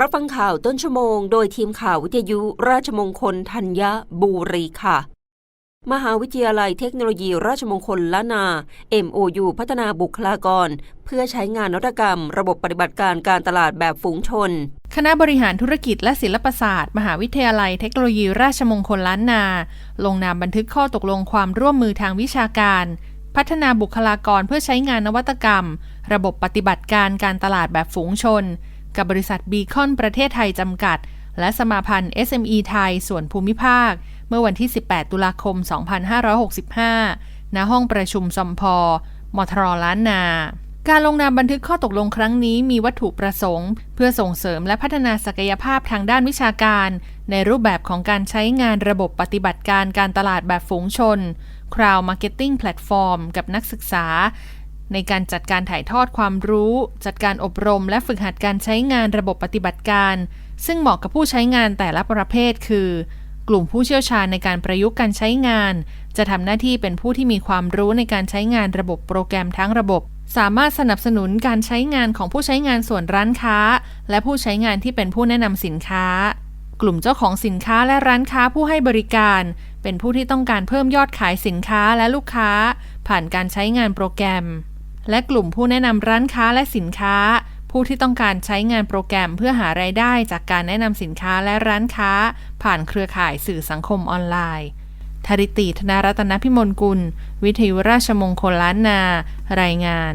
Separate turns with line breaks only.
รับฟังข่าวต้นชั่วโมง โดยทีมข่าววิทยุราชมงคลธัญบุรีค่ะ มหาวิทยาลัยเทคโนโลยีราชมงคลล้านนา MOU พัฒนาบุคลากร เพื่อใช้งานนวัตกรรม ระบบปฏิบัติการการตลาดแบบฝูงชน
คณะบริหารธุรกิจและศิลปศาสตร์ มหาวิทยาลัยเทคโนโลยีราชมงคลล้านนา ลงนามบันทึกข้อตกลงความร่วมมือทางวิชาการ พัฒนาบุคลากรเพื่อใช้งานนวัตกรรม ระบบปฏิบัติการการตลาดแบบฝูงชน กับบริษัทบีคอนประเทศไทยจำกัด และสมาพันธ์ SME ไทยส่วนภูมิภาค เมื่อวันที่ 18 ตุลาคม 2565 ณ ห้องประชุมสมพอมทรล้านนา การลงนามบันทึกข้อตกลงครั้งนี้มีวัตถุประสงค์ เพื่อส่งเสริมและพัฒนาศักยภาพทางด้านวิชาการ ในรูปแบบของการใช้งานระบบปฏิบัติการการตลาดแบบฝูงชน Crowd Marketing Platform กับนักศึกษา ในการจัดการถ่ายทอดความรู้ จัดการอบรม และฝึกหัดการใช้งานระบบปฏิบัติการ ซึ่งเหมาะกับผู้ใช้งานแต่ละประเภท คือ กลุ่มผู้เชี่ยวชาญในการประยุกต์การใช้งาน จะทำหน้าที่เป็นผู้ที่มีความรู้ในการใช้งานระบบโปรแกรมทั้งระบบ สามารถสนับสนุนการใช้งานของผู้ใช้งานส่วนร้านค้า และผู้ใช้งานที่เป็นผู้แนะนำสินค้า กลุ่มเจ้าของสินค้าและร้านค้าผู้ให้บริการ เป็นผู้ที่ต้องการเพิ่มยอดขายสินค้าและลูกค้า ผ่านการใช้งานโปรแกรม และกลุ่มผู้แนะนำร้านค้าและสินค้า ผู้ที่ต้องการใช้งานโปรแกรมเพื่อหารายได้จากการแนะนำสินค้าและร้านค้า ผ่านเครือข่ายสื่อสังคมออนไลน์ธริติธนรัตนพิมลกุล วิทยุราชมงคลล้านนา รายงาน